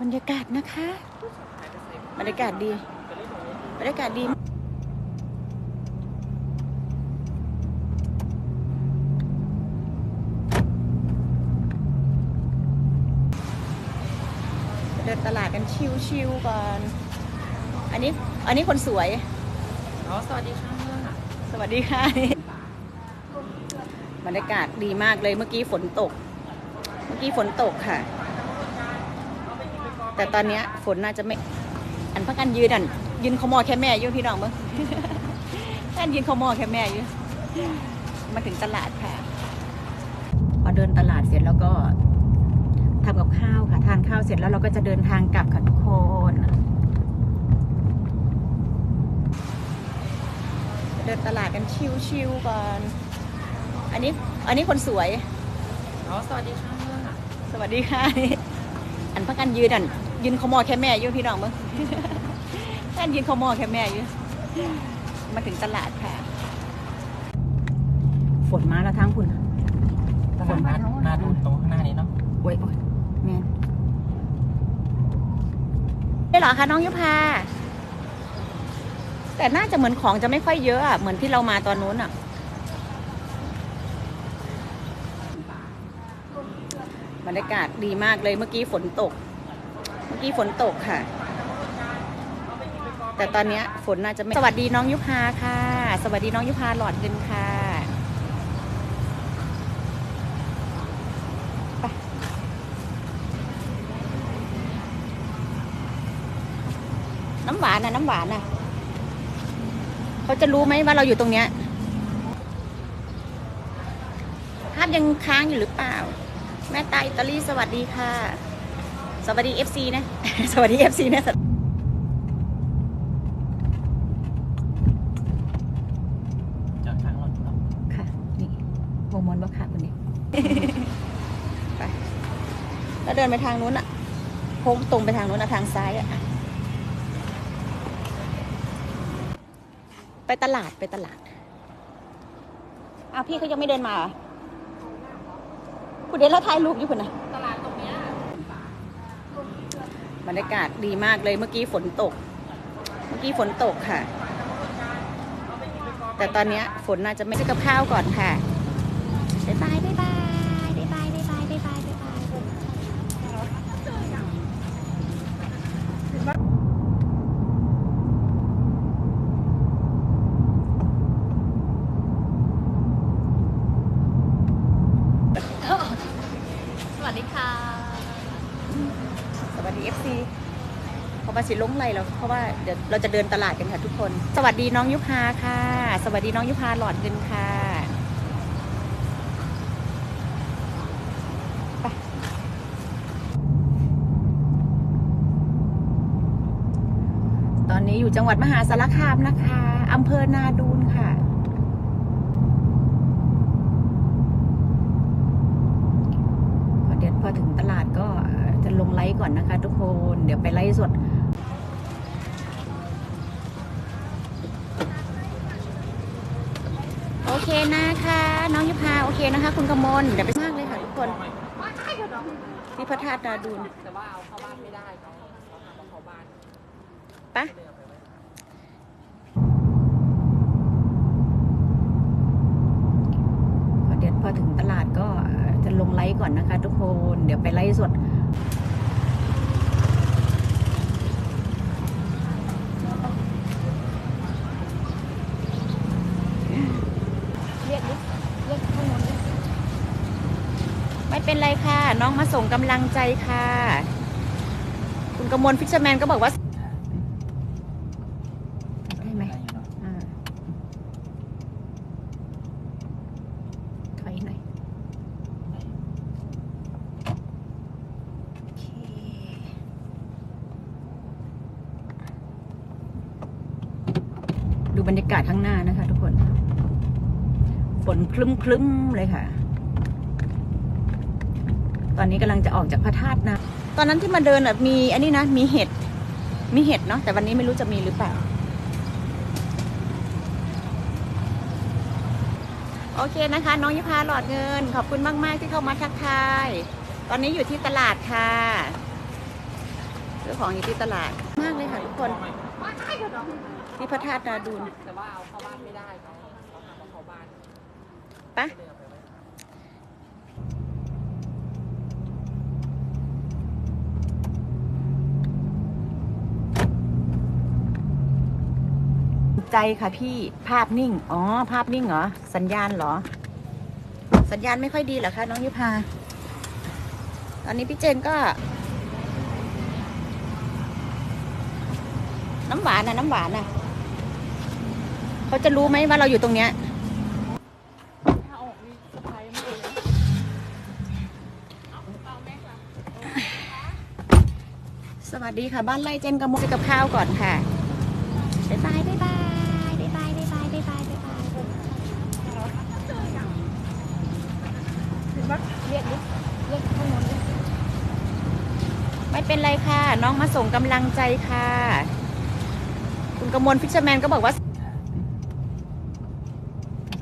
บรรยากาศนะคะ บรรยากาศดี บรรยากาศดีเดินตลาดกันชิวๆก่อน อันนี้ อันนี้คนสวย อ๋อ สวัสดีค่ะ สวัสดีค่ะ บรรยากาศดีมากเลย เมื่อกี้ฝนตก เมื่อกี้ฝนตกค่ะ แต่ตอนเนี้ยฝนน่าจะไม่ อันพักกันยืนอันยืนขโมอแค่แม่อยู่พี่น้องมั้งอันยืนขโมอแค่แม่อยู่มาถึงตลาดค่ะ พอเดินตลาดเสร็จแล้วก็ทำกับข้าวค่ะ ทานข้าวเสร็จแล้วเราก็จะเดินทางกลับค่ะทุกคนเดินตลาดกันชิวๆก่อน อันนี้ อันนี้คนสวย อ๋อ สวัสดีค่ะ สวัสดีค่ะ อันพักกันยืนอัน ยืนขโมอแค่แม่อยู่พี่น้องมั้งอันยืนขโมอแค่แม่อยู่ มาถึงตลาดค่ะ ฝนมาแล้วทางคุณตลาดนัดหน้าดูตรงข้างหน้านี้เนาะโอ้ยโอ้ยแมนได้เหรอคะน้องยุพา แต่น่าจะเหมือนของจะไม่ค่อยเยอะอะเหมือนที่เรามาตอนนู้นอะบรรยากาศดีมากเลยเมื่อกี้ฝนตก เมื่อกี้ฝนตกค่ะ แต่ตอนเนี้ยฝนน่าจะไม่ สวัสดีน้องยุพาค่ะ สวัสดีน้องยุพาหลอดเงินค่ะน้ำหวานนะน้ำหวานนะเขาจะรู้ไหมว่าเราอยู่ตรงเนี้ยภาพยังค้างอยู่หรือเปล่า แม่ตาอิตาลีสวัสดีค่ะ สวัสดีเอฟซีนะ สวัสดีเอฟซีนะจอดทางรถเนาะค่ะ นี่โมมอนบักขาคนนี้ไป แล้วเดินไปทางนู้นอะโค้งตรงไปทางนู้นอะทางซ้ายอะไปตลาดไปตลาด อ้าวพี่เขายังไม่เดินมาเหรอคุณเดินแล้วถ่ายรูปอยู่คุณนะตลาดตรงเนี้ย บรรยากาศดีมากเลยเมื่อกี้ฝนตก เมื่อกี้ฝนตกค่ะ แต่ตอนนี้ฝนน่าจะไม่ใช่กับข้าวก่อนค่ะบ๊ายบายบ๊ายบายบ๊ายบายบ๊ายบายบ๊ายบายบ๊ายบายสวัสดีค่ะ สวัสดี FC เพราะว่า สิลงไรแล้วเพราะว่าเดี๋ยวเราจะเดินตลาดกันค่ะทุกคน สวัสดีน้องยุพาค่ะ สวัสดีน้องยุพาหลอดเงินค่ะไปตอนนี้อยู่จังหวัดมหาสารคามนะคะอำเภอนาดูนค่ะพอเดี๋ยวพอถึงตลาดก็จะลงไลฟ์ก่อนนะคะ ทุกคน เดี๋ยวไปไลฟ์สด โอ เคนะคะ น้องยุพาโอเคนะคะ คุณกมลเดี๋ยวไปมากเลยค่ะทุกคนที่พระธาตุนาดูนแต่ว่าเอาเข้าบ้านไม่ได้เขาเข้าบ้านปะเลยเอาไปไว้พอเดี๋ยวพอถึงตลาดก็จะลงไลฟ์ก่อนนะคะ ทุกคน เดี๋ยวไปไลฟ์สด เรียกดิเรียกข้างโน้นดิไม่ เป็นไรค่ะ น้องมาส่งกำลังใจค่ะ คุณกมลฟิชเชอร์แมนก็บอกว่าได้ไหมได้อยู่เนาะอ่าถอยหน่อยโอเคดูบรรยากาศข้างหน้านะคะทุกคน ฝนคลึ้มคลึ้มๆเลยค่ะ ตอนนี้กำลังจะออกจากพระธาตุนะ ตอนนั้นที่มาเดินอะมีอันนี้นะ มีเห็ด มีเห็ดเนาะ แต่วันนี้ไม่รู้จะมีหรือเปล่า โอเคนะคะ น้องยิพาหลอดเงิน ขอบคุณมาก ๆ ที่เข้ามาทักทาย ตอนนี้อยู่ที่ตลาดค่ะซื้อของอยู่ที่ตลาด มากเลยค่ะทุกคน ที่พระธาตุนาดูนแต่ว่าเอาเข้าบ้านไม่ได้เขาเขาห้ามเอาเข้าบ้านไปะ ก็เลยเอาไปไว้ ใจค่ะพี่ภาพนิ่ง อ๋อ ภาพนิ่งเหรอ สัญญาณเหรอ สัญญาณไม่ค่อยดีเหรอคะน้องยุพา ตอนนี้พี่เจนก็ น้ำหวานนะน้ำหวานนะเขาจะรู้ไหมว่าเราอยู่ตรงเนี้ยถ้าออกนี่เซอร์ไพรส์มากเลยนะเอาเอาแม่ค่ะสวัสดีค่ะ บ้านไร่เจนกระมุกกับข้าวก่อนค่ะ บ๊ายบาย บ๊ายบายบ๊ายบายบ๊ายบายบ๊ายบายบ๊ายบาย เรียกดิเรียกข้างบนดิไม่เป็นไรค่ะ น้องมาส่งกำลังใจค่ะ คุณกมลฟิชเชอร์แมนก็บอกว่า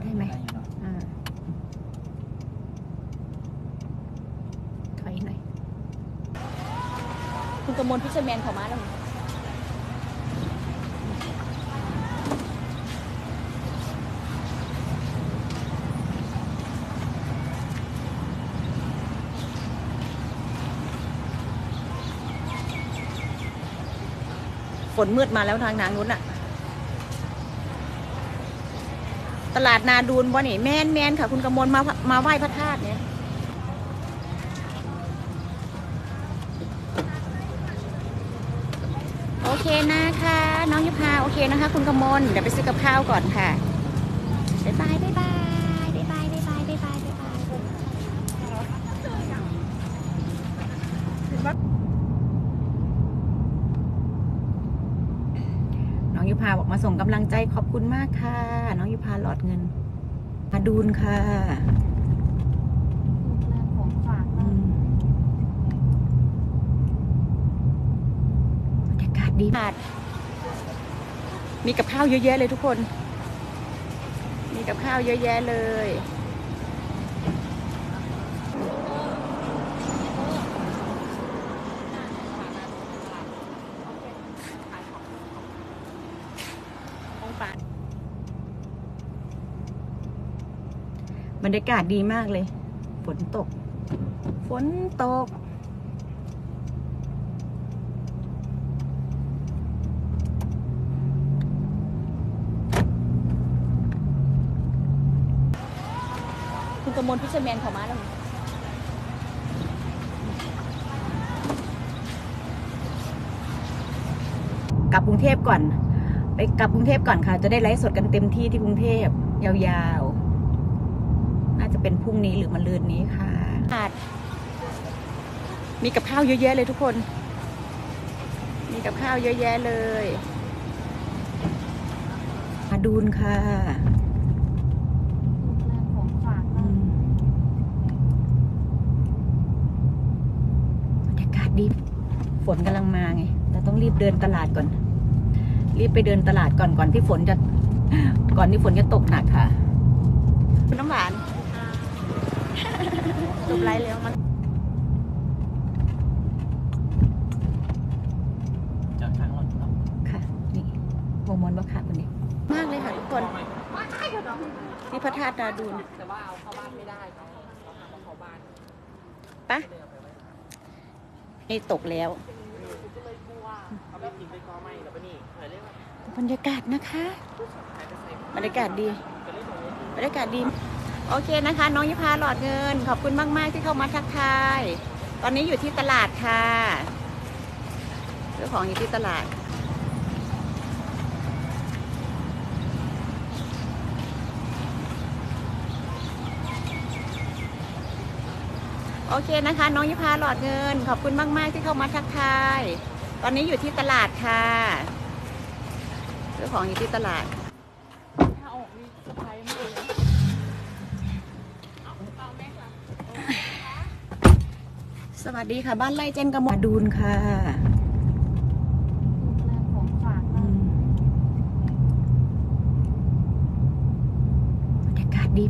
ได้ไหม อ่าถอยหน่อย คุณกมลฟิชเชอร์แมนเขามาแล้ว นี่ฝนมืดมาแล้วทางนางนู้นอะตลาดนาดูนบ่นี่แมนแมนค่ะ คุณกมลมามาไหว้พระธาตุเนี่ยโอเคนะคะ น้องยุพาโอเคนะคะ คุณกมลเดี๋ยวไปซื้อกับข้าวก่อนค่ะบ๊ายบายบ๊ายบายบ๊ายบายบ๊ายบายบ๊ายบายน้องยุพาบอก มาส่งกำลังใจขอบคุณมากค่ะ น้องยุพาหลอดเงินมาดูนค่ะของฝากอืมบรรยากาศดีมากมีกับข้าวเยอะแยะเลยทุกคน มีกับข้าวเยอะแยะเลย ของฝากบรรยากาศดีมากเลย ฝนตก ฝนตก คุณกมลพิชเชอร์แมนเขามาแล้วนี่กลับกรุงเทพก่อน ไปกลับกรุงเทพก่อนค่ะ จะได้ไลฟ์สดกันเต็มที่ที่กรุงเทพยาวๆ น่าจะเป็นพรุ่งนี้หรือมะรืนนี้ค่ะอาดมีกับข้าวเยอะแยะเลยทุกคน มีกับข้าวเยอะแยะเลยมาดูนค่ะของฝากอืมบรรยากาศดี ฝนกำลังมาไง เราต้องรีบเดินตลาดก่อน รีบไปเดินตลาดก่อนก่อนที่ฝนจะ ก่อนที่ฝนจะตกหนักค่ะ คุณน้ำหวานจบไลฟ์แล้วมันจอดข้างรถครับค่ะ นี่โมมอนบักขาคนนี้ มากเลยค่ะทุกคนที่พระธาตุนาดูนแต่ว่าเอาเข้าบ้านไม่ได้เขาเขาห้ามเอาเข้าบ้านปะก็เลยเอาไปไว้นี่ตกแล้วก็เลยกลั วเอาไปทิ้งไปกอไม้แล้วปะนี่เผื่อเรียกว่าบรรยากาศนะคะหายไปใส่บรรยากาศดีก็เลยบอกว่าบรรยากาศดี โอเคนะคะ น้องยิพาหลอดเงิน ขอบคุณมาก ๆ ที่เข้ามาทักทาย ตอนนี้อยู่ที่ตลาดค่ะซื้อของอยู่ที่ตลาด โอเคนะคะ น้องยิพาหลอดเงิน ขอบคุณมาก ๆ ที่เข้ามาทักทาย ตอนนี้อยู่ที่ตลาดค่ะซื้อของอยู่ที่ตลาดถ้าออกนี่เซอร์ไพรส์มากเลยนะเอาเอาแม่ค่ะสวัสดีค่ะ บ้านไร่เจนกระหมอดูนค่ะของฝากอืมบรรยากาศดี